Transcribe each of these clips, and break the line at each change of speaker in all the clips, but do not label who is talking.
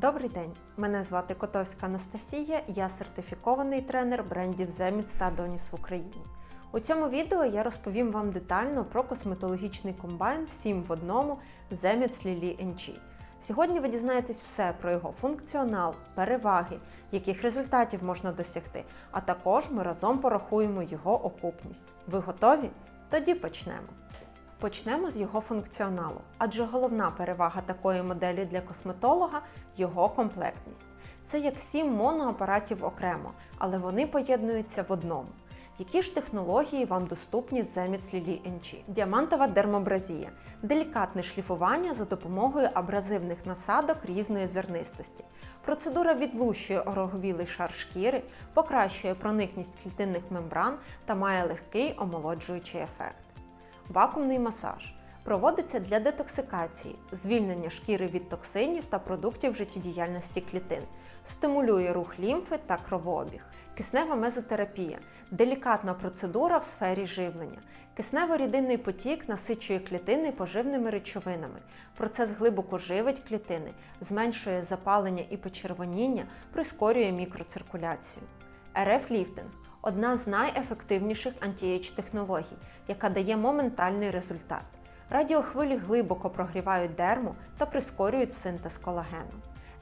Добрий день! Мене звати Котовська Анастасія, я сертифікований тренер брендів Zemits та Adonis в Україні. У цьому відео я розповім вам детально про косметологічний комбайн 7 в одному Zemits Lili NG. Сьогодні ви дізнаєтесь все про його функціонал, переваги, яких результатів можна досягти, а також ми разом порахуємо його окупність. Ви готові? Тоді почнемо. Почнемо з його функціоналу, адже головна перевага такої моделі для косметолога його комплектність. Це як сім моноапаратів окремо, але вони поєднуються в одному. Які ж технології вам доступні з Zemits Lili NG? Діамантова дермобразія делікатне шліфування за допомогою абразивних насадок різної зернистості. Процедура відлущує ороговілий шар шкіри, покращує проникність клітинних мембран та має легкий омолоджуючий ефект. Вакуумний масаж проводиться для детоксикації, звільнення шкіри від токсинів та продуктів життєдіяльності клітин, стимулює рух лімфи та кровообіг. Киснева мезотерапія делікатна процедура в сфері живлення. Киснево-рідинний потік насичує клітини поживними речовинами. Процес глибоко живить клітини, зменшує запалення і почервоніння, прискорює мікроциркуляцію. РФ-ліфтинг одна з найефективніших антіейдж технологій, яка дає моментальний результат. Радіохвилі глибоко прогрівають дерму та прискорюють синтез колагену.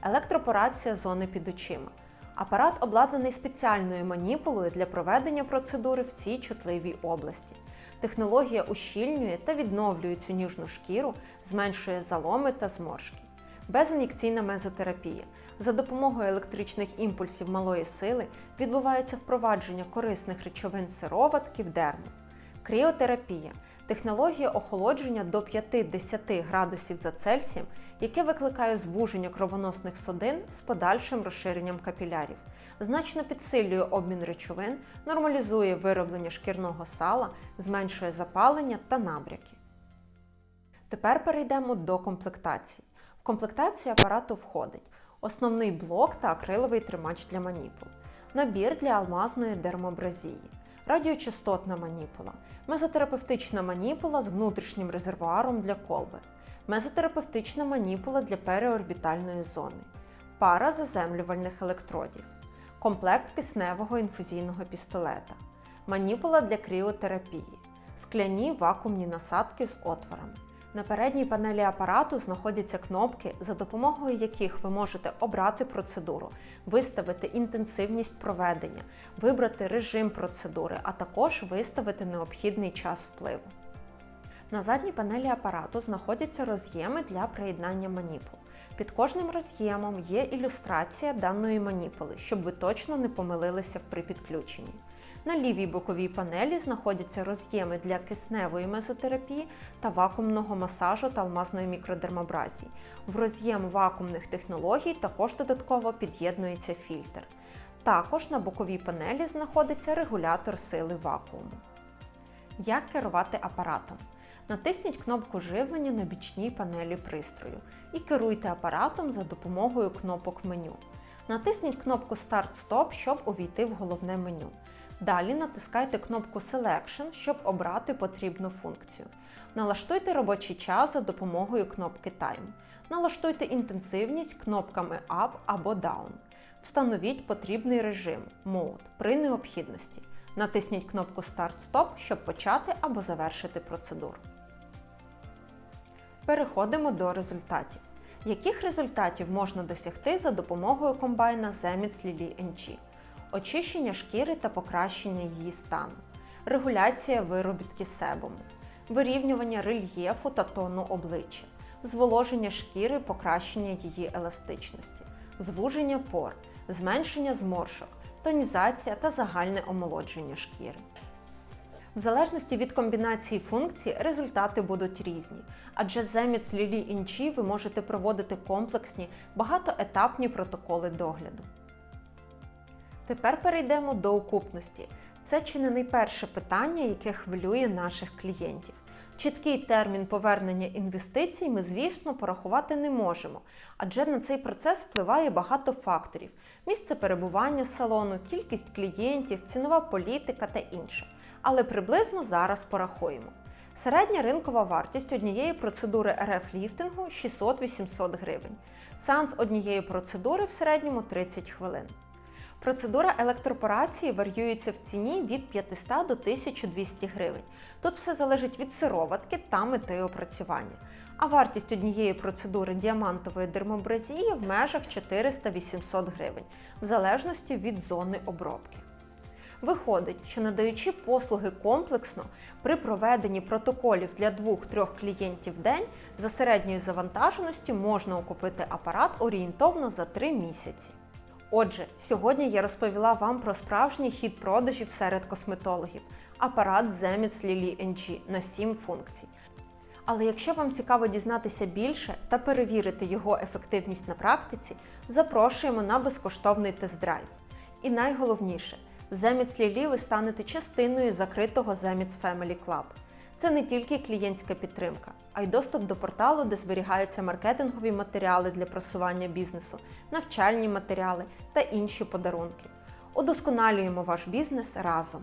Електропорація зони під очима. Апарат обладнаний спеціальною маніпулою для проведення процедури в цій чутливій області. Технологія ущільнює та відновлює цю ніжну шкіру, зменшує заломи та зморшки. Безін'єкційна мезотерапія. За допомогою електричних імпульсів малої сили відбувається впровадження корисних речовин сироватки в дерму. Кріотерапія технологія охолодження до 5-10 градусів за Цельсієм, яке викликає звуження кровоносних судин з подальшим розширенням капілярів, значно підсилює обмін речовин, нормалізує вироблення шкірного сала, зменшує запалення та набряки. Тепер перейдемо до комплектації. Комплектацію апарату входить основний блок та акриловий тримач для маніпул, набір для алмазної дермобразії, радіочастотна маніпула, мезотерапевтична маніпула з внутрішнім резервуаром для колби, мезотерапевтична маніпула для переорбітальної зони, пара заземлювальних електродів, комплект кисневого інфузійного пістолета, маніпула для кріотерапії, скляні вакуумні насадки з отворами. На передній панелі апарату знаходяться кнопки, за допомогою яких ви можете обрати процедуру, виставити інтенсивність проведення, вибрати режим процедури, а також виставити необхідний час впливу. На задній панелі апарату знаходяться роз'єми для приєднання маніпул. Під кожним роз'ємом є ілюстрація даної маніпули, щоб ви точно не помилилися при підключенні. На лівій боковій панелі знаходяться роз'єми для кисневої мезотерапії та вакуумного масажу та алмазної мікродермабразії. В роз'єм вакуумних технологій також додатково під'єднується фільтр. Також на боковій панелі знаходиться регулятор сили вакууму. Як керувати апаратом? Натисніть кнопку живлення на бічній панелі пристрою і керуйте апаратом за допомогою кнопок меню. Натисніть кнопку Start-Stop, щоб увійти в головне меню. Далі натискайте кнопку Selection, щоб обрати потрібну функцію. Налаштуйте робочий час за допомогою кнопки Time. Налаштуйте інтенсивність кнопками Up або Down. Встановіть потрібний режим Mode при необхідності. Натисніть кнопку Start-Stop, щоб почати або завершити процедуру. Переходимо до результатів. Яких результатів можна досягти за допомогою комбайна Zemits Lili NG? Очищення шкіри та покращення її стану, регуляція виробітки себуму, вирівнювання рельєфу та тону обличчя, зволоження шкіри, покращення її еластичності, звуження пор, зменшення зморшок, тонізація та загальне омолодження шкіри. В залежності від комбінації функцій результати будуть різні, адже з Zemits Lili NG ви можете проводити комплексні багатоетапні протоколи догляду. Тепер перейдемо до окупності. Це чи не найперше питання, яке хвилює наших клієнтів. Чіткий термін повернення інвестицій ми, звісно, порахувати не можемо, адже на цей процес впливає багато факторів: місце перебування салону, кількість клієнтів, цінова політика та інше. Але приблизно зараз порахуємо. Середня ринкова вартість однієї процедури РФ-ліфтингу 600-800 гривень. Сеанс однієї процедури в середньому 30 хвилин. Процедура електропорації варіюється в ціні від 500 до 1200 гривень. Тут все залежить від сироватки та мети опрацювання. А вартість однієї процедури діамантової дермобразії в межах 400-800 гривень, в залежності від зони обробки. Виходить, що надаючи послуги комплексно, при проведенні протоколів для 2-3 клієнтів в день за середньої завантаженості можна окупити апарат орієнтовно за 3 місяці. Отже, сьогодні я розповіла вам про справжній хід продажів серед косметологів апарат Zemits Lili NG на 7 функцій. Але якщо вам цікаво дізнатися більше та перевірити його ефективність на практиці, запрошуємо на безкоштовний тест-драйв. І найголовніше, Zemits Lili ви станете частиною закритого Zemits Family Club. Це не тільки клієнтська підтримка, а й доступ до порталу, де зберігаються маркетингові матеріали для просування бізнесу, навчальні матеріали та інші подарунки. Удосконалюємо ваш бізнес разом.